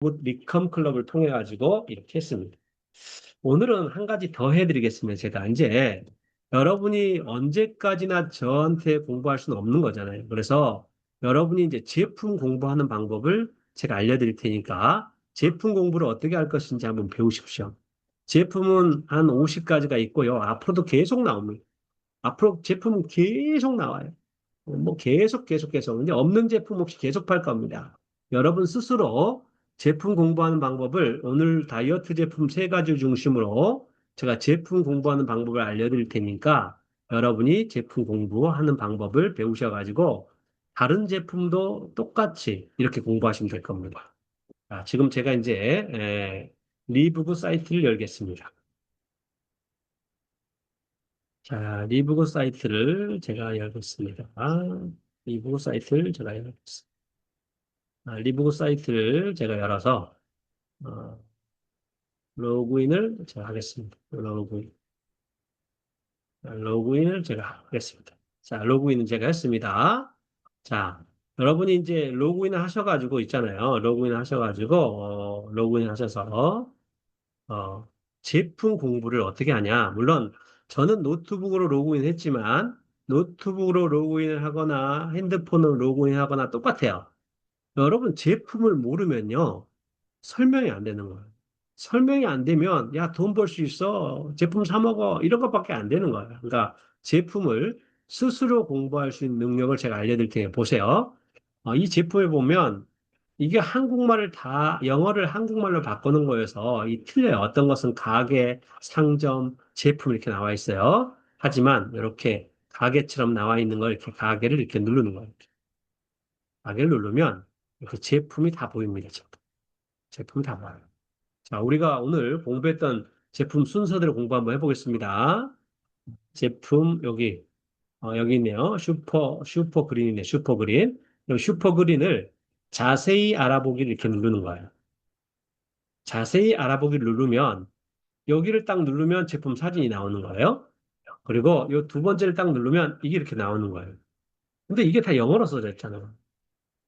리컴 클럽을 통해 가지고 이렇게 했습니다. 오늘은 한 가지 더 해드리겠습니다. 제가 이제 여러분이 언제까지나 저한테 공부할 수는 없는 거잖아요. 그래서 여러분이 이제 제품 공부하는 방법을 제가 알려드릴 테니까 제품 공부를 어떻게 할 것인지 한번 배우십시오. 제품은 한 50가지가 있고요. 앞으로도 계속 나옵니다. 앞으로 제품은 계속 나와요. 뭐 계속 계속 계속. 근데 없는 제품 없이 계속 팔 겁니다. 여러분 스스로 제품 공부하는 방법을 오늘 다이어트 제품 세 가지 중심으로 제가 제품 공부하는 방법을 알려드릴 테니까 여러분이 제품 공부하는 방법을 배우셔가지고 다른 제품도 똑같이 이렇게 공부하시면 될 겁니다. 자, 지금 제가 이제 에, 리브그 사이트를 열겠습니다. 자, 리브그 사이트를 제가 열겠습니다. 아, 리브그 사이트를 제가 열겠습니다. 아, 리브그 사이트를 제가 열어서 어, 로그인을 제가 하겠습니다. 로그인. 자, 로그인을 제가 하겠습니다. 자, 로그인은 제가 했습니다. 자, 여러분이 이제 로그인을 하셔가지고 있잖아요. 로그인 하셔가지고, 어, 로그인 하셔서, 어, 제품 공부를 어떻게 하냐. 물론, 저는 노트북으로 로그인 했지만, 노트북으로 로그인을 하거나, 핸드폰으로 로그인 하거나 똑같아요. 여러분, 제품을 모르면요, 설명이 안 되는 거예요. 설명이 안 되면, 야, 돈 벌 수 있어. 제품 사 먹어. 이런 것밖에 안 되는 거예요. 그러니까, 제품을 스스로 공부할 수 있는 능력을 제가 알려드릴 테니 보세요. 어, 이 제품에 보면, 이게 한국말을 다, 영어를 한국말로 바꾸는 거여서, 이 틀려요. 어떤 것은 가게, 상점, 제품 이렇게 나와 있어요. 하지만, 이렇게 가게처럼 나와 있는 걸 이렇게 가게를 이렇게 누르는 거예요. 가게를 누르면, 이렇게 제품이 다 보입니다. 제품. 제품이 다 보여요. 자, 우리가 오늘 공부했던 제품 순서대로 공부 한번 해보겠습니다. 제품, 여기, 어, 여기 있네요. 슈퍼, 슈퍼 그린이네, 슈퍼 그린. 이 슈퍼 그린을 자세히 알아보기를 이렇게 누르는 거예요. 자세히 알아보기를 누르면, 여기를 딱 누르면 제품 사진이 나오는 거예요. 그리고 이 두 번째를 딱 누르면 이게 이렇게 나오는 거예요. 근데 이게 다 영어로 써져 있잖아요.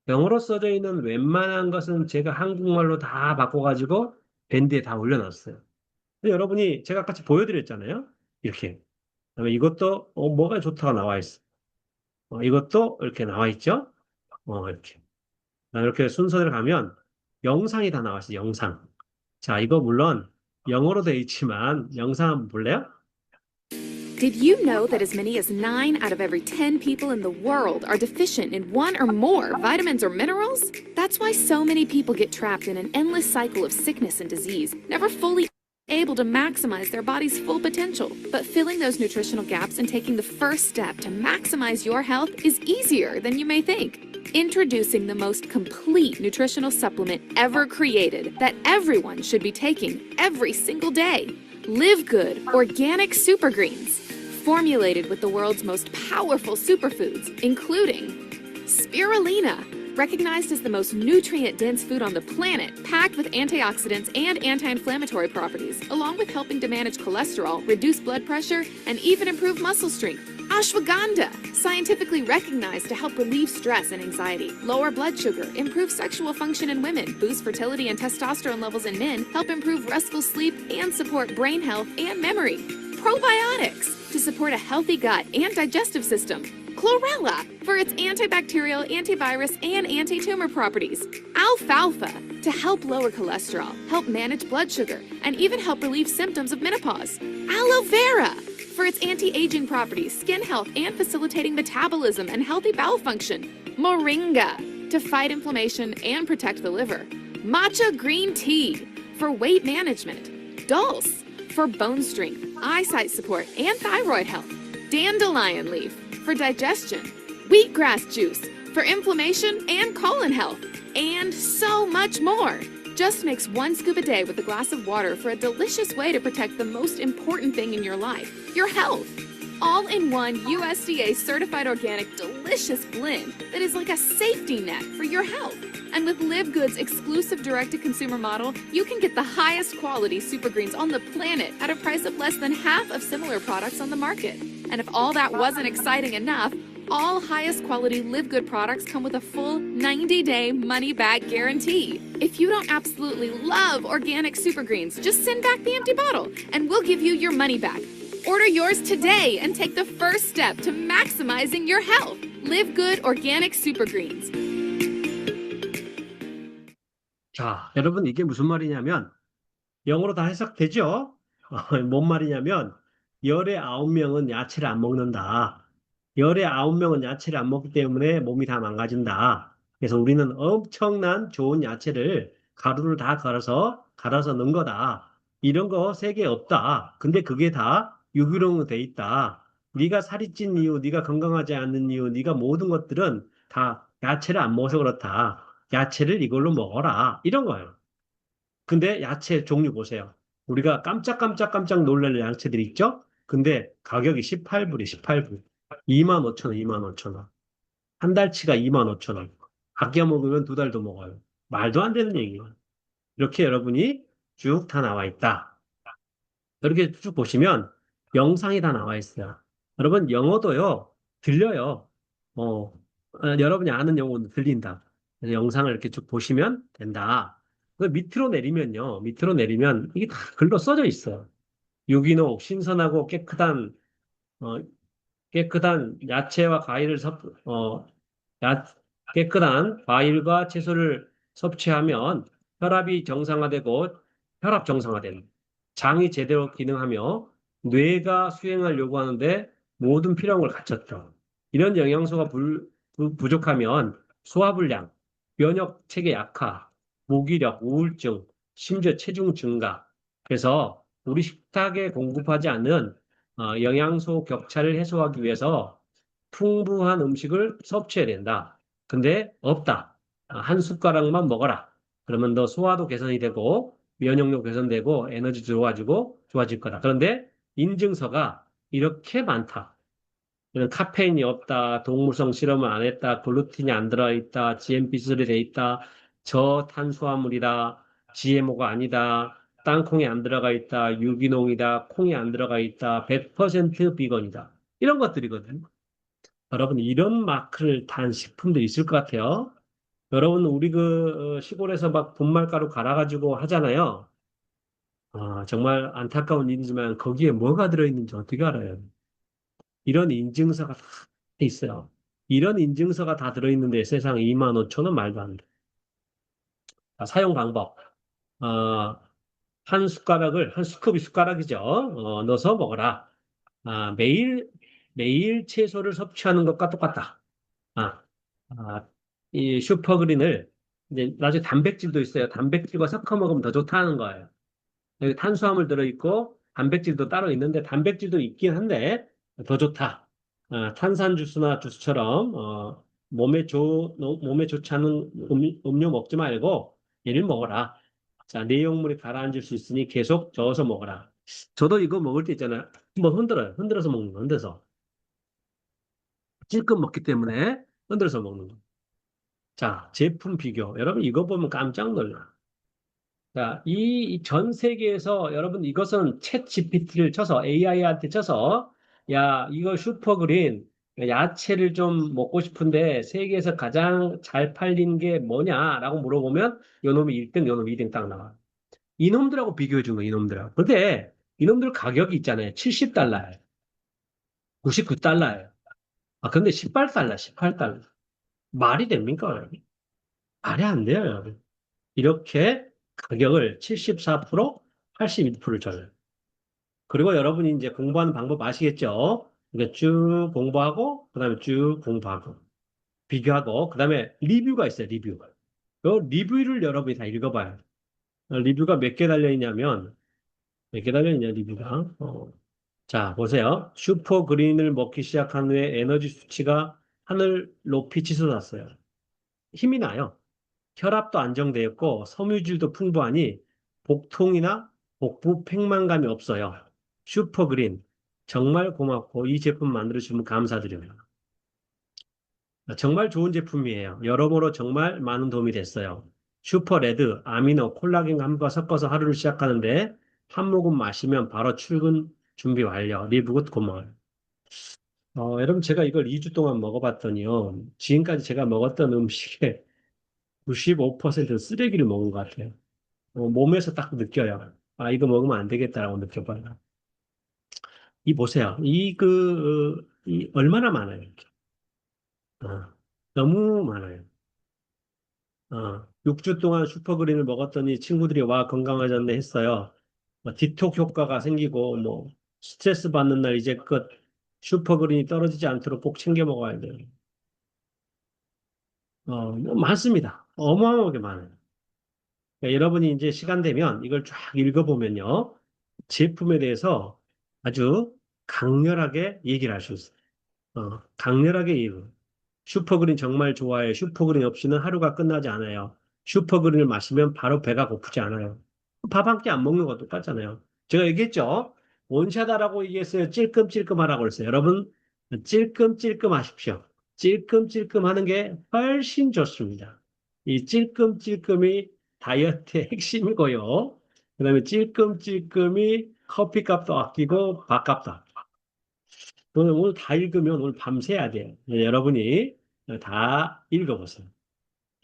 영어로 써져 있는 웬만한 것은 제가 한국말로 다 바꿔가지고 밴드에 다 올려놨어요. 여러분이 제가 같이 보여드렸잖아요. 이렇게. 그다음에 이것도 어, 뭐가 좋다가 나와 있어. 어, 이것도 이렇게 나와 있죠. 어, 이렇게. 이렇게 순서대로 가면 영상이 다 나와 있어요. 영상. 자, 이거 물론 영어로 되어 있지만 영상 한번 볼래요? Did you know that as many as 9 out of every 10 people in the world are deficient in one or more vitamins or minerals? That's why so many people get trapped in an endless cycle of sickness and disease, never fully able to maximize their body's full potential. But filling those nutritional gaps and taking the first step to maximize your health is easier than you may think. Introducing the most complete nutritional supplement ever created that everyone should be taking every single day. Live Good Organic Super Greens, formulated with the world's most powerful superfoods, including spirulina, recognized as the most nutrient dense food on the planet, packed with antioxidants and anti inflammatory properties, along with helping to manage cholesterol, reduce blood pressure, and even improve muscle strength. Ashwagandha, scientifically recognized to help relieve stress and anxiety, lower blood sugar, improve sexual function in women, boost fertility and testosterone levels in men, help improve restful sleep, and support brain health and memory. Probiotics, to support a healthy gut and digestive system. Chlorella, for its antibacterial, antivirus, and anti tumor properties. Alfalfa, to help lower cholesterol, help manage blood sugar, and even help relieve symptoms of menopause. Aloe vera, for its anti aging properties, skin health, and facilitating metabolism and healthy bowel function. Moringa, to fight inflammation and protect the liver. Matcha green tea, for weight management. Dulse, for bone strength, eyesight support, and thyroid health. Dandelion leaf, for digestion. Wheatgrass juice, for inflammation and colon health. And so much more. Just mix one scoop a day with a glass of water for a delicious way to protect the most important thing in your life your health. All in one USDA certified organic delicious blend that is like a safety net for your health. And with Live Good's exclusive direct to consumer model, you can get the highest quality super greens on the planet at a price of less than half of similar products on the market. And if all that wasn't exciting enough, all highest quality Live Good products come with a full 90 day money back guarantee. If you don't absolutely love organic super greens, just send back the empty bottle and we'll give you your money back. Order yours today and take the first step to maximizing your health. Live Good Organic Super Greens. 자, 여러분 이게 무슨 말이냐면 영어로 다 해석되죠? 어, 뭔 말이냐면 열의 아홉 명은 야채를 안 먹는다. 열의 아홉 명은 야채를 안 먹기 때문에 몸이 다 망가진다. 그래서 우리는 엄청난 좋은 야채를 가루를 다 갈아서 갈아서 넣은 거다. 이런 거 세계에 없다. 근데 그게 다 유기농으로 돼 있다. 네가 살이 찐 이유, 네가 건강하지 않는 이유, 네가 모든 것들은 다 야채를 안 먹어서 그렇다. 야채를 이걸로 먹어라. 이런 거예요. 근데 야채 종류 보세요. 우리가 깜짝깜짝깜짝 놀랄 야채들 있죠? 근데 가격이 18불이 18불. 2만 5천 원, 2만 5천 원. 한 달치가 2만 5천 원. 아껴 먹으면 두 달도 먹어요. 말도 안 되는 얘기예요. 이렇게 여러분이 쭉 다 나와 있다. 이렇게 쭉 보시면 영상이 다 나와 있어요. 여러분 영어도요 들려요. 어, 어, 여러분이 아는 영어는 들린다. 영상을 이렇게 쭉 보시면 된다. 그 밑으로 내리면요, 밑으로 내리면 이게 다 글로 써져 있어요. 유기농, 신선하고 깨끗한 어, 깨끗한 야채와 과일을 섭, 어, 야, 깨끗한 과일과 채소를 섭취하면 혈압이 정상화되고 혈압 정상화된 장이 제대로 기능하며 뇌가 수행을 요구하는데 모든 필요한 걸 갖췄죠. 이런 영양소가 불- 부- 부족하면 소화불량, 면역 체계 약화, 무기력, 우울증, 심지어 체중 증가. 그래서 우리 식탁에 공급하지 않는 어, 영양소 격차를 해소하기 위해서 풍부한 음식을 섭취해야 된다. 근데 없다. 아, 한 숟가락만 먹어라. 그러면 너 소화도 개선이 되고 면역력 개선되고 에너지 좋아지고 좋아질 거다. 그런데 인증서가 이렇게 많다. 이런 카페인이 없다, 동물성 실험을 안 했다, 글루틴이 안 들어있다, GMP3 돼 있다, 저탄수화물이다, GMO가 아니다, 땅콩이 안 들어가 있다, 유기농이다, 콩이 안 들어가 있다, 100% 비건이다. 이런 것들이거든요. 여러분, 이런 마크를 단 식품도 있을 것 같아요. 여러분, 우리 그 어, 시골에서 막 분말가루 갈아가지고 하잖아요. 아, 정말 안타까운 일이지만 거기에 뭐가 들어있는지 어떻게 알아요? 이런 인증서가 다 있어요. 이런 인증서가 다 들어있는데 세상 2만 5천 원 말도 안 돼. 자, 사용 방법. 어, 한 숟가락을, 한 스쿱이 숟가락이죠. 어, 넣어서 먹어라. 아, 매일, 매일 채소를 섭취하는 것과 똑같다. 아, 아, 이 슈퍼그린을, 이제 나중에 단백질도 있어요. 단백질과 섞어 먹으면 더 좋다는 거예요. 여기 탄수화물 들어있고, 단백질도 따로 있는데, 단백질도 있긴 한데, 더 좋다. 아, 탄산 주스나 주스처럼, 어, 몸에 좋, 몸에 좋지 않은 음, 음료 먹지 말고, 얘를 먹어라. 자, 내용물이 가라앉을 수 있으니 계속 저어서 먹어라. 저도 이거 먹을 때 있잖아요. 한번 흔들어요. 흔들어서 먹는 거, 흔들어서. 찔끔 먹기 때문에 흔들어서 먹는 거. 자, 제품 비교. 여러분 이거 보면 깜짝 놀라. 자, 이 전 세계에서 여러분 이것은 챗 GPT를 쳐서 AI한테 쳐서 야, 이거 슈퍼그린 야채를 좀 먹고 싶은데 세계에서 가장 잘 팔린 게 뭐냐라고 물어보면 요놈이 1등, 요놈이 2등 딱 나와. 이놈들하고 비교해 준 거, 이놈들하고. 근데 이놈들 가격이 있잖아요. 70달러예요. 99달러예요. 아, 근데 18달러, 18달러. 말이 됩니까? 말이 안 돼요, 여러분. 이렇게 가격을 74%, 81%를 줘요. 그리고 여러분이 이제 공부하는 방법 아시겠죠? 이게 쭉 공부하고, 그 다음에 쭉 공부하고, 비교하고, 그 다음에 리뷰가 있어요, 리뷰. 요 리뷰를 여러분이 다 읽어봐요. 어, 리뷰가 몇 개 달려있냐면, 몇 개 달려있냐, 리뷰가. 어. 자, 보세요. 슈퍼 그린을 먹기 시작한 후에 에너지 수치가 하늘 높이 치솟았어요. 힘이 나요. 혈압도 안정되었고, 섬유질도 풍부하니, 복통이나 복부 팽만감이 없어요. 슈퍼그린. 정말 고맙고, 이 제품 만들어주시면 감사드려요. 정말 좋은 제품이에요. 여러모로 정말 많은 도움이 됐어요. 슈퍼레드, 아미노, 콜라겐과 함께 섞어서 하루를 시작하는데 한 모금 마시면 바로 출근 준비 완료. 리브굿 고마워요. 어, 여러분, 제가 이걸 2주 동안 먹어봤더니요. 지금까지 제가 먹었던 음식의 95%는 쓰레기를 먹은 것 같아요. 어, 몸에서 딱 느껴요. 아, 이거 먹으면 안 되겠다라고 느껴봐요. 이 보세요. 이 그, 어, 이 얼마나 많아요. 이렇게. 어, 너무 많아요. 어, 6주 동안 슈퍼그린을 먹었더니 친구들이 와, 건강해졌네 했어요. 뭐, 디톡 효과가 생기고, 뭐, 스트레스 받는 날 이제 끝. 슈퍼그린이 떨어지지 않도록 꼭 챙겨 먹어야 돼요. 어, 뭐 많습니다. 어마어마하게 많아요. 그러니까 여러분이 이제 시간 되면 이걸 쫙 읽어보면요. 제품에 대해서 아주 강렬하게 얘기를 할 수 있어요. 어, 강렬하게 얘기. 슈퍼그린 정말 좋아해요. 슈퍼그린 없이는 하루가 끝나지 않아요. 슈퍼그린을 마시면 바로 배가 고프지 않아요. 밥 한 끼 안 먹는 거 똑같잖아요. 제가 얘기했죠. 원샷하라고 얘기했어요. 찔끔찔끔 하라고 그랬어요. 여러분, 찔끔찔끔 하십시오. 찔끔찔끔 하는 게 훨씬 좋습니다. 이 찔끔찔끔이 다이어트의 핵심이고요. 그 다음에 찔끔찔끔이 커피값도 아끼고 밥값도 아끼고. 오늘, 다 읽으면 오늘 밤새야 돼요. 네, 여러분이 다 읽어보세요.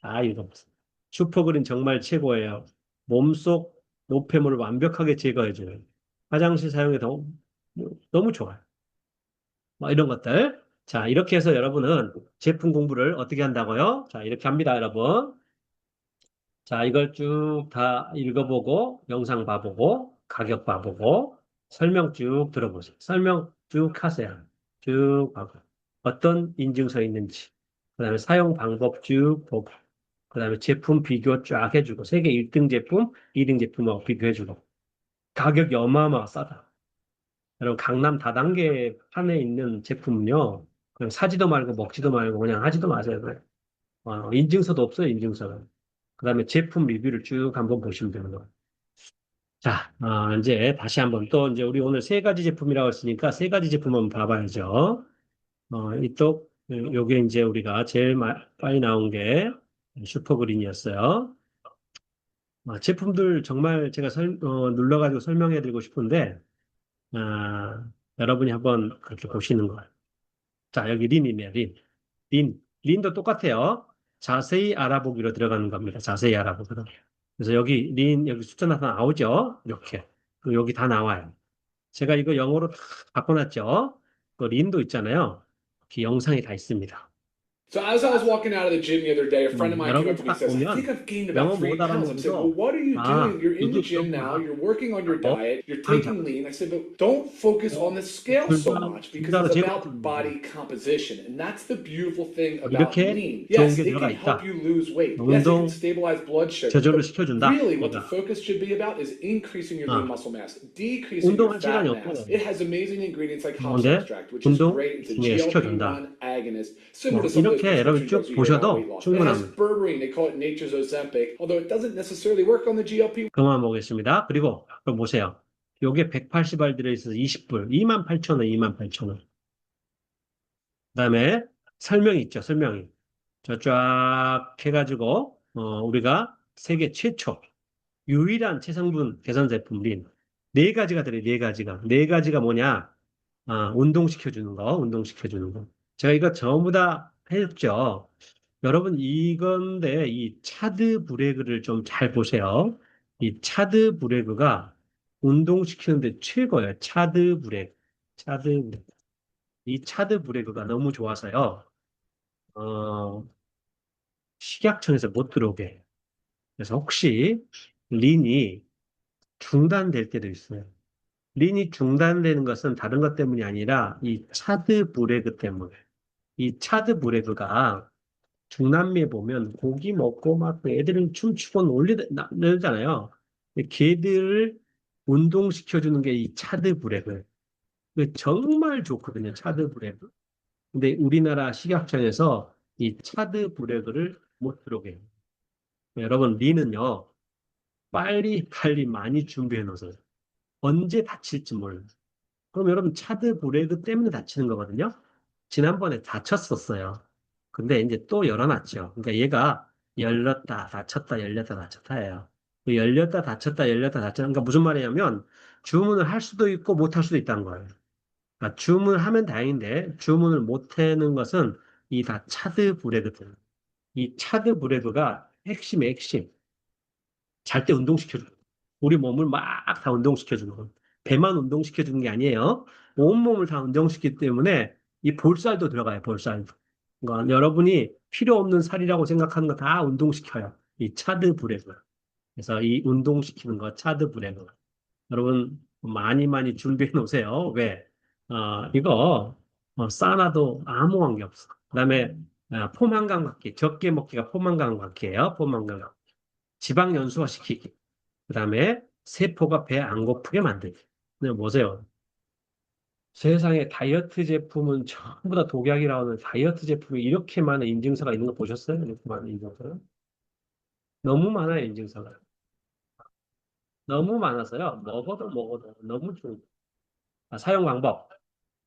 다 읽어보세요. 슈퍼그린 정말 최고예요. 몸속 노폐물을 완벽하게 제거해줘요. 화장실 사용에 더, 너무 좋아요. 뭐 이런 것들. 자, 이렇게 해서 여러분은 제품 공부를 어떻게 한다고요? 자, 이렇게 합니다, 여러분. 자, 이걸 쭉 다 읽어보고, 영상 봐보고, 가격 봐보고, 설명 쭉 들어보세요. 설명 쭉 하세요. 쭉 하고. 어떤 인증서 있는지, 그 다음에 사용 방법 쭉 보고, 그 다음에 제품 비교 쫙 해주고, 세계 1등 제품, 2등 제품하고 비교해주고, 가격이 어마어마하게 싸다. 여러분, 강남 다단계 판에 있는 제품은요, 그냥 사지도 말고 먹지도 말고 그냥 하지도 마세요. 그냥. 어, 인증서도 없어요, 인증서는. 그 다음에 제품 리뷰를 쭉 한번 보시면 됩니다. 자, 어, 이제 다시 한번 또 이제 우리 오늘 세 가지 제품이라고 했으니까 세 가지 제품 한번 봐봐야죠. 어, 이또 요게 이제 우리가 제일 마- 빨리 나온 게 슈퍼그린이었어요. 아, 제품들 정말 제가 설, 어, 눌러가지고 설명해 드리고 싶은데, 아, 여러분이 한번 그렇게 보시는 거예요. 자, 여기 린이네요, 린. 린. 린도 똑같아요. 자세히 알아보기로 들어가는 겁니다. 자세히 알아보기로. 그래서 여기 린, 여기 숫자 나타 나오죠? 이렇게. 그 여기 다 나와요. 제가 이거 영어로 다 바꿔놨죠? 그 린도 있잖아요. 그 영상이 다 있습니다. So as I was walking out of the gym the other day, a friend of mine came up to me and says, "I think I've gained about three pounds." I said, "Well, what are you doing? You're in the gym now. You're working on your diet. You're taking lean." I said, "But don't focus on the scale so much because it's about body composition, and that's the beautiful thing about lean. Yes, it can help you lose weight. Yes, it can stabilize blood sugar. But really, what the focus should be about is increasing your lean muscle mass, decreasing your fat mass. It has amazing ingredients like hops extract, which is great. It's a GLP-1 agonist, similar to some 이렇게 여러분 쭉 보셔도 충분합니다. 그만 보겠습니다. 그리고 그럼 보세요. 요게 180알 들어있어서 20불. 28,000원, 28,000원. 그 다음에 설명이 있죠, 설명이. 저 쫙 해가지고, 어, 우리가 세계 최초, 유일한 체성분 개선 제품 린. 네 가지가 들어요, 네 가지가. 네 가지가 뭐냐? 아, 운동시켜주는 거, 운동시켜주는 거. 제가 이거 전부 다 했죠. 여러분, 이건데, 이 차드 브레이크를 좀 잘 보세요. 이 차드 브레이크가 운동시키는데 최고예요. 차드 브레이크. 차드 브레이크. 이 차드 브레이크가 너무 좋아서요. 어, 식약청에서 못 들어오게. 그래서 혹시 린이 중단될 때도 있어요. 린이 중단되는 것은 다른 것 때문이 아니라 이 차드 브레이크 때문에. 이 차드 브레이크가 중남미에 보면 고기 먹고 막그 애들은 춤추고 놀리잖아요. 걔들을 운동시켜주는 게 이 차드. 이거 정말 좋거든요. 차드 브레이크. 근데 우리나라 식약청에서 이 차드 브레이크를 못 들어오게 해요. 여러분, 리는요, 빨리 빨리 많이 준비해 놓으세요. 언제 다칠지 몰라요. 그럼 여러분, 차드 브레이크 때문에 다치는 거거든요. 지난번에 다쳤었어요. 근데 이제 또 열어놨죠. 그러니까 얘가 열렸다, 닫혔다, 열렸다, 닫혔다예요. 그 열렸다, 닫혔다, 열렸다, 닫혔다. 그러니까 무슨 말이냐면 주문을 할 수도 있고 못 할 수도 있다는 거예요. 그러니까 주문하면 다행인데 주문을 못 해는 것은 이 다 차드 브레드들. 이 차드 브레드가 핵심의 핵심. 잘 때 운동시켜주는 거. 우리 몸을 막 다 운동시켜주는 거. 배만 운동시켜주는 게 아니에요. 온몸을 다 운동시키기 때문에 이 볼살도 들어가요, 볼살도. 그러니까 여러분이 필요 없는 살이라고 생각하는 거 다 운동시켜요. 이 차드 브레드. 그래서 이 운동시키는 거 차드 브레드. 여러분 많이 많이 준비해 놓으세요. 왜? 어, 이거 어, 싸놔도 아무 관계 없어. 그 다음에 어, 포만감 갖기, 적게 먹기가 포만감 갖기예요. 포만감 갖기. 지방 연소화 시키기. 그 다음에 세포가 배 안 고프게 만들기. 네, 보세요. 세상에 다이어트 제품은 전부 다 독약이라고 하는 다이어트 제품이 이렇게 많은 인증서가 있는 거 보셨어요? 이렇게 많은 인증서가? 너무 많아요, 인증서가. 너무 많아서요. 먹어도 먹어도 너무 좋은 아, 사용 방법.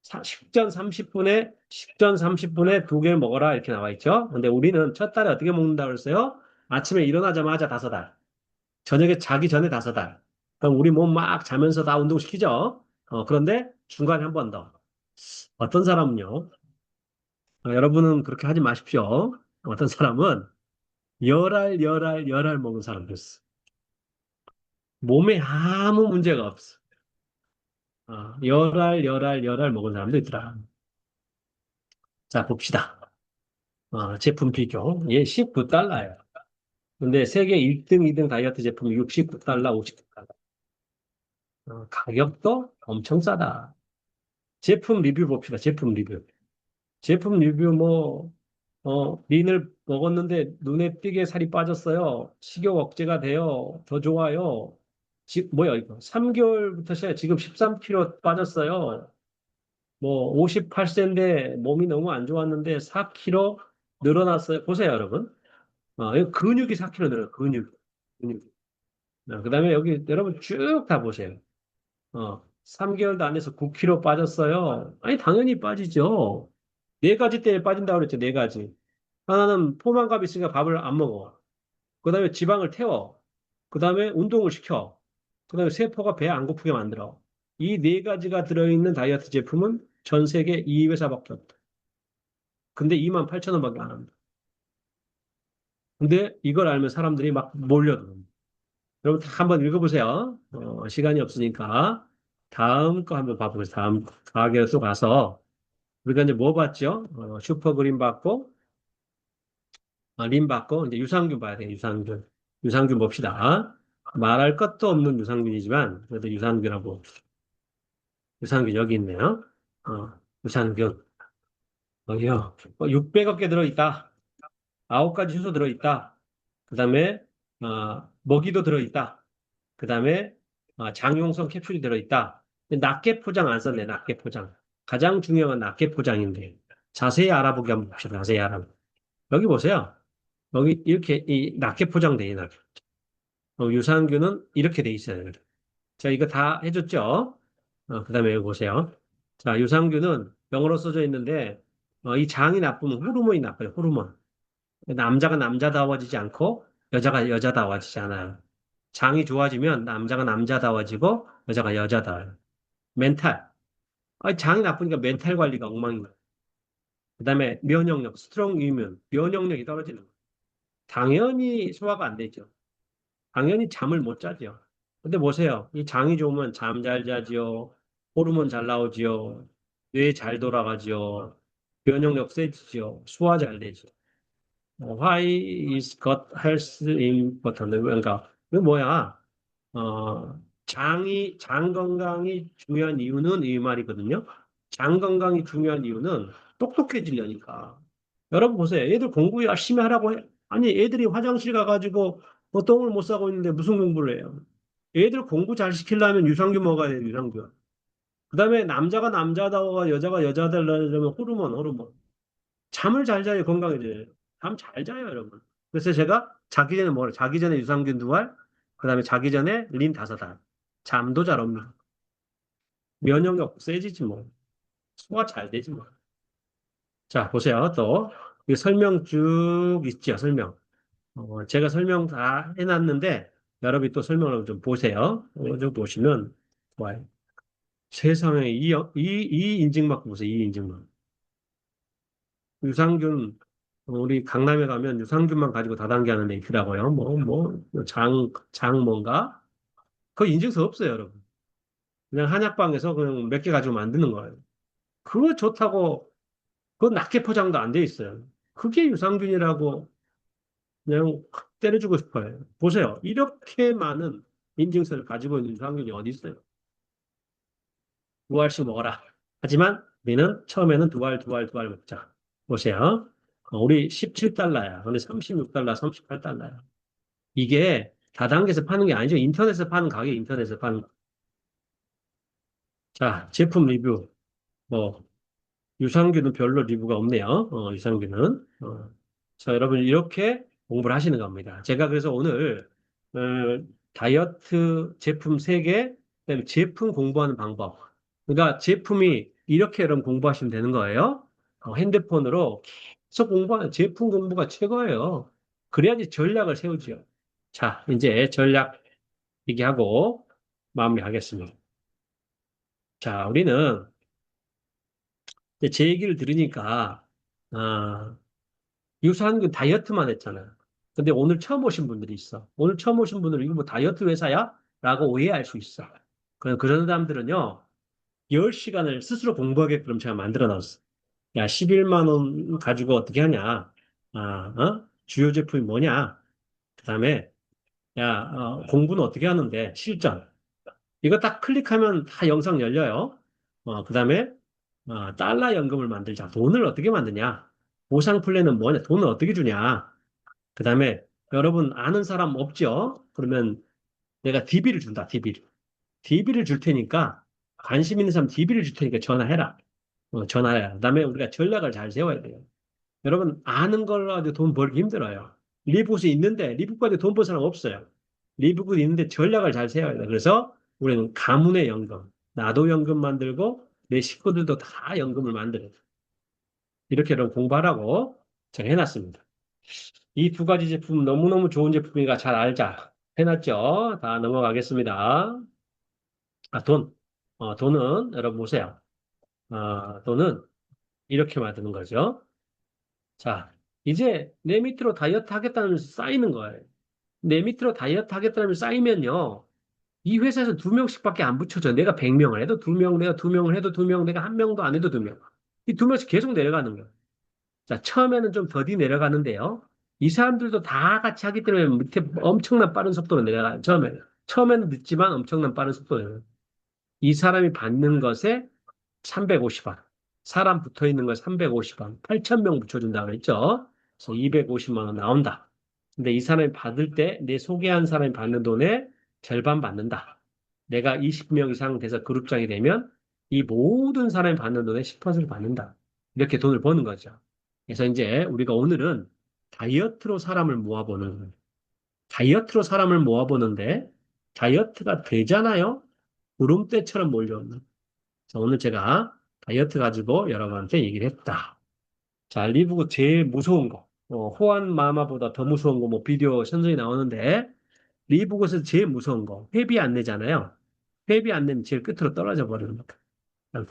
사- 식전 30분에 식전 30분에 두 개를 먹어라 이렇게 나와 있죠. 근데 우리는 첫 달에 어떻게 먹는다 그랬어요? 아침에 일어나자마자 다섯 알. 저녁에 자기 전에 다섯 알. 그럼 우리 몸 막 자면서 다 운동시키죠. 어, 그런데 중간에 한 번 더. 어떤 사람은요. 어, 여러분은 그렇게 하지 마십시오. 어떤 사람은 열알, 열알, 열알 먹은 사람도 있어. 몸에 아무 문제가 없어. 어, 열알, 열알, 열알 먹은 사람도 있더라. 자, 봅시다. 어, 제품 비교. 얘 19달러예요. 근데 세계 1등, 2등 다이어트 제품이 69달러, 59달러. 어, 가격도 엄청 싸다. 제품 리뷰 봅시다. 제품 리뷰. 제품 리뷰 뭐, 어, 린을 먹었는데 눈에 띄게 살이 빠졌어요. 식욕 억제가 돼요. 더 좋아요. 지, 뭐야, 이거. 3개월부터 시작 지금 13kg 빠졌어요. 뭐, 58세인데 몸이 너무 안 좋았는데 4kg 늘어났어요. 보세요, 여러분. 어, 근육이 4kg 늘어요. 근육. 근육. 그 다음에 여기 여러분 쭉 다 보세요. 어, 3개월도 안 돼서 9kg 빠졌어요. 아니, 당연히 빠지죠. 네 가지 때문에 빠진다고 그랬죠, 네 가지. 하나는 포만감 있으니까 밥을 안 먹어. 그 다음에 지방을 태워. 그 다음에 운동을 시켜. 그 다음에 세포가 배 안 고프게 만들어. 이 네 가지가 들어있는 다이어트 제품은 전 세계 2회사밖에 없다. 근데 2만 8천 원밖에 안 합니다. 근데 이걸 알면 사람들이 막 몰려들어. 여러분 다 한번 읽어보세요. 어, 시간이 없으니까. 다음 거 한번 봐보겠습니다. 다음 가게로 또 가서 우리가 이제 뭐 봤죠? 어, 슈퍼 그린 받고 어, 린 받고 이제 유산균 봐야 돼요. 유산균. 유산균 봅시다. 말할 것도 없는 유산균이지만 그래도 유산균하고 유산균 여기 있네요. 어, 유산균. 어, 600억 개 들어있다. 아홉 가지 효소 들어있다. 그 다음에 어, 먹이도 들어있다. 그 다음에 어, 장용성 캡슐이 들어있다. 낱개 포장 안 썼네. 낱개 포장. 가장 중요한 건 낱개 포장인데 자세히 알아보기 한번 봅시다. 자세히 알아보기. 여기 보세요. 여기 이렇게 이 낱개 포장돼 있는 어, 유산균은 이렇게 돼 있어요. 자, 이거 다 해줬죠? 어, 그 다음에 여기 보세요. 자, 유산균은 영어로 써져 있는데 어, 이 장이 나쁘면 호르몬이 나빠요. 호르몬. 남자가 남자다워지지 않고 여자가 여자다워지지 않아요. 장이 좋아지면 남자가 남자다워지고 여자가 여자다워요. 멘탈. 아, 장이 나쁘니까 멘탈 관리가 엉망인 거예요. 그 다음에 면역력, 스트롱 이뮨, 면역력이 떨어지는 거예요. 당연히 소화가 안 되죠. 당연히 잠을 못 자죠. 근데 보세요. 이 장이 좋으면 잠 잘 자지요. 호르몬 잘 나오지요. 뇌 잘 돌아가지요. 면역력 세지죠. 소화 잘. 어, Why is gut health important? 그러니까 그 뭐야? 어, 장이 장 건강이 중요한 이유는 이 말이거든요. 장 건강이 중요한 이유는 똑똑해지려니까. 여러분 보세요. 애들 공부 열심히 하라고 해. 아니 애들이 화장실 가가지고 뭐 똥을 못 싸고 있는데 무슨 공부를 해요? 애들 공부 잘 시키려면 유산균 먹어야 돼요. 유산균. 그 다음에 남자가 남자다워 여자가 여자다려면 호르몬 호르몬. 잠을 잘 자야 건강해져요. 잠 잘 자요, 여러분. 그래서 제가 자기 전에 뭐래? 자기 전에 유산균 두 알, 그 다음에 자기 전에 린 다섯 알. 잠도 잘 옵니다. 면역력 세지지 뭐. 소화 잘 되지 뭐. 자, 보세요. 또, 이 설명 쭉 있죠, 설명. 어, 제가 설명 다 해놨는데, 여러분이 또 설명을 좀 보세요. 어, 좀 보시면 좋아요. 세상에 이, 이, 이 인증막 보세요. 이 인증막. 유산균 우리 강남에 가면 유산균만 가지고 다단계 하는 데 있더라고요. 뭐, 뭐, 장, 장 뭔가? 그 인증서 없어요, 여러분. 그냥 한약방에서 그냥 몇 개 가지고 만드는 거예요. 그거 좋다고, 그거 낮게 포장도 안 돼 있어요. 그게 유산균이라고 그냥 확 때려주고 싶어요. 보세요. 이렇게 많은 인증서를 가지고 있는 유산균이 어디 있어요? 두 알씩 먹어라. 하지만 우리는 처음에는 두 알, 두 알, 두 알 먹자. 보세요. 어, 우리 17달러야. 근데 36달러, 38달러야. 이게 다단계에서 파는 게 아니죠. 인터넷에서 파는 가격, 인터넷에서 파는. 거. 자, 제품 리뷰. 뭐, 유산균은 별로 리뷰가 없네요. 어, 유산균은. 어. 자, 여러분, 이렇게 공부를 하시는 겁니다. 제가 그래서 오늘, 어, 다이어트 제품 3개, 그다음에 제품 공부하는 방법. 그러니까 제품이 이렇게 여러분 공부하시면 되는 거예요. 어, 핸드폰으로 계속 공부하는 제품 공부가 최고예요. 그래야지 전략을 세우죠. 자, 이제 전략 얘기하고 마무리하겠습니다. 자, 우리는 제 얘기를 들으니까 아, 유산균 다이어트만 했잖아요. 근데 오늘 처음 오신 분들이 있어. 오늘 처음 오신 분들은 이거 뭐 다이어트 회사야? 라고 오해할 수 있어. 그런 그런 사람들은요. 10시간을 스스로 공부하게끔 제가 만들어 놨어. 야, 11만 원 가지고 어떻게 하냐? 아, 어? 주요 제품이 뭐냐? 그 다음에, 야, 어, 공부는 어떻게 하는데? 실전. 이거 딱 클릭하면 다 영상 열려요. 어, 그 다음에, 어, 달러 연금을 만들자. 돈을 어떻게 만드냐? 보상 플랜은 뭐냐? 돈을 어떻게 주냐? 그 다음에, 여러분 아는 사람 없죠? 그러면 내가 DB를 준다, DB를. DB를 줄 테니까, 관심 있는 사람 DB를 줄 테니까 전화해라. 어, 전화해라. 그 다음에 우리가 전략을 잘 세워야 돼요. 여러분, 아는 걸로 가지고 돈 벌기 힘들어요. 리북이 있는데, 리북 가지고 돈벌 사람 없어요. 리북은 있는데 전략을 잘 세워야 돼요. 그래서 우리는 가문의 연금, 나도 연금 만들고, 내 식구들도 다 연금을 만들어요. 이렇게 공부하라고 제가 해놨습니다. 이 두 가지 제품 너무너무 좋은 제품이니까 잘 알자. 해놨죠? 다 넘어가겠습니다. 아, 돈. 어, 돈은 여러분 보세요. 어, 돈은 이렇게 만드는 거죠. 자, 이제 내 밑으로 다이어트 하겠다는 쌓이는 거예요. 내 밑으로 다이어트 하겠다는 쌓이면요. 이 회사에서 두 명씩밖에 안 붙여져. 내가 100명을 해도 두 명, 내가 두 명을 해도 두 명, 내가 한 명도 안 해도 두 명. 이 두 명씩 계속 내려가는 거예요. 자, 처음에는 좀 더디 내려가는데요. 이 사람들도 다 같이 하기 때문에 밑에 엄청난 빠른 속도로 내려가요. 처음에는. 처음에는 늦지만 엄청난 빠른 속도로. 이 사람이 받는 것에 350원. 사람 붙어 있는 거 350원. 8,000명 붙여준다 그랬죠? 그래서 250만 원 나온다. 근데 이 사람이 받을 때 내 소개한 사람이 받는 돈의 절반 받는다. 내가 20명 이상 돼서 그룹장이 되면 이 모든 사람이 받는 돈의 10%를 받는다. 이렇게 돈을 버는 거죠. 그래서 이제 우리가 오늘은 다이어트로 사람을 모아보는. 다이어트로 사람을 모아보는데 다이어트가 되잖아요? 구름대처럼 몰려오는. 자, 오늘 제가 다이어트 가지고 여러분한테 얘기를 했다. 자, 리브고 제일 무서운 거. 어, 호환 마마보다 더 무서운 거, 뭐 비디오 선생이 나오는데, 리브고에서 제일 무서운 거. 회비 안 내잖아요. 회비 안 내면 제일 끝으로 떨어져 버리는 겁니다.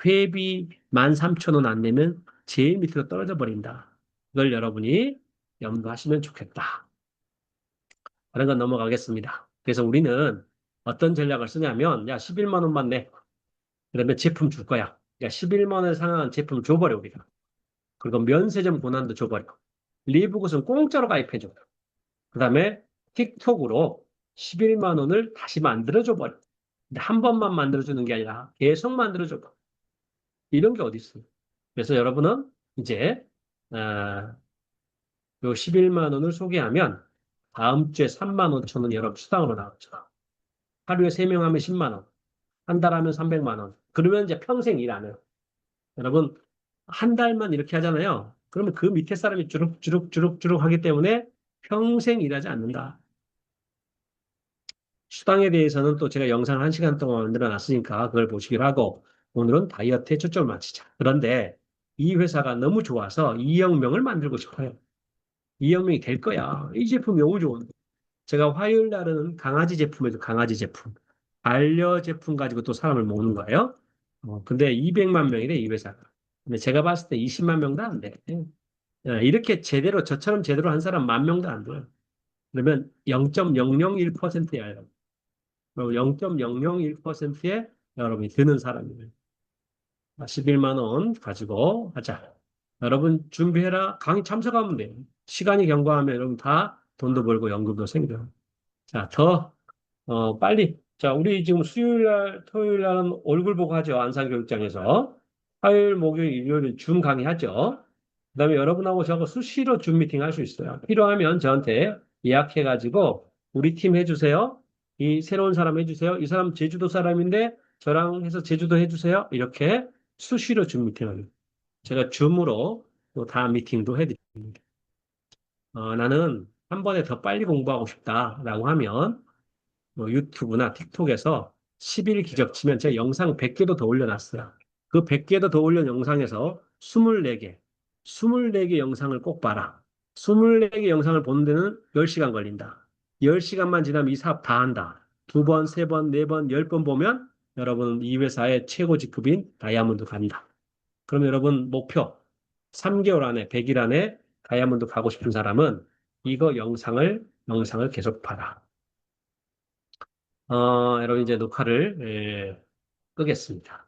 회비 13,000원 안 내면 제일 밑으로 떨어져 버린다. 이걸 여러분이 염두하시면 좋겠다. 다른 건 넘어가겠습니다. 그래서 우리는 어떤 전략을 쓰냐면, 야, 11만 원만 내. 그러면 제품 줄 거야. 야, 11만 원에 상한 제품 줘버려, 우리가. 그리고 면세점 권한도 줘버려. 리브굿은 공짜로 가입해줘. 그 다음에 틱톡으로 11만 원을 다시 만들어줘 버려. 근데 한 번만 만들어주는 게 아니라 계속 만들어줘. 버려. 이런 게 어디 있어요. 그래서 여러분은 이제, 아, 요 11만 원을 소개하면 다음 주에 3만 5천 원 여러분 수당으로 나오죠. 하루에 3명 하면 10만 원. 한 달 하면 300만 원. 그러면 이제 평생 일 안 해요. 여러분, 한 달만 이렇게 하잖아요. 그러면 그 밑에 사람이 주룩주룩주룩주룩 하기 때문에 평생 일하지 않는다. 수당에 대해서는 또 제가 영상을 한 시간 동안 만들어 놨으니까 그걸 보시기로 하고 오늘은 다이어트에 초점을 맞추자. 그런데 이 회사가 너무 좋아서 이영명을 만들고 싶어요. 이영명이 될 거야. 이 제품이 너무 좋은데. 제가 화요일 날은 강아지 제품에도 강아지 제품, 반려 제품 가지고 또 사람을 모으는 거예요. 어, 근데 200만 명이래, 이 회사가. 근데 제가 봤을 때 20만 명도 안 돼. 예, 이렇게 제대로, 저처럼 제대로 한 사람 만 명도 안 돼요. 그러면 0.001%야, 여러분. 0.001%에 여러분이 드는 사람이에요. 11만 원 가지고 하자. 여러분 준비해라. 강의 참석하면 돼요. 시간이 경과하면 여러분 다 돈도 벌고 연금도 생겨요. 자, 더 어, 빨리. 자, 우리 지금 수요일 날, 토요일 날은 얼굴 보고 하죠. 안산교육장에서. 화요일, 목요일, 일요일 줌 강의하죠. 그 다음에 여러분하고 저하고 수시로 줌 미팅 할 수 있어요. 필요하면 저한테 예약해가지고 우리 팀 해주세요. 이 새로운 사람 해주세요. 이 사람 제주도 사람인데 저랑 해서 제주도 해주세요. 이렇게 수시로 줌 미팅을. 제가 줌으로 또 다 미팅도 해드립니다. 어, 나는 한 번에 더 빨리 공부하고 싶다라고 하면 뭐 유튜브나 틱톡에서 10일 기적 치면 제가 영상 100개도 더 올려놨어요. 그 100개도 더 올린 영상에서 24개, 24개 영상을 꼭 봐라. 24개 영상을 보는 데는 10시간 걸린다. 10시간만 지나면 이 사업 다 한다. 두 번, 세 번, 네 번, 열 번 보면 여러분 이 회사의 최고 직급인 다이아몬드 간다. 그럼 여러분 목표 3개월 안에 100일 안에 다이아몬드 가고 싶은 사람은 이거 영상을 영상을 계속 봐라. 어, 여러분 이제 녹화를 예, 끄겠습니다.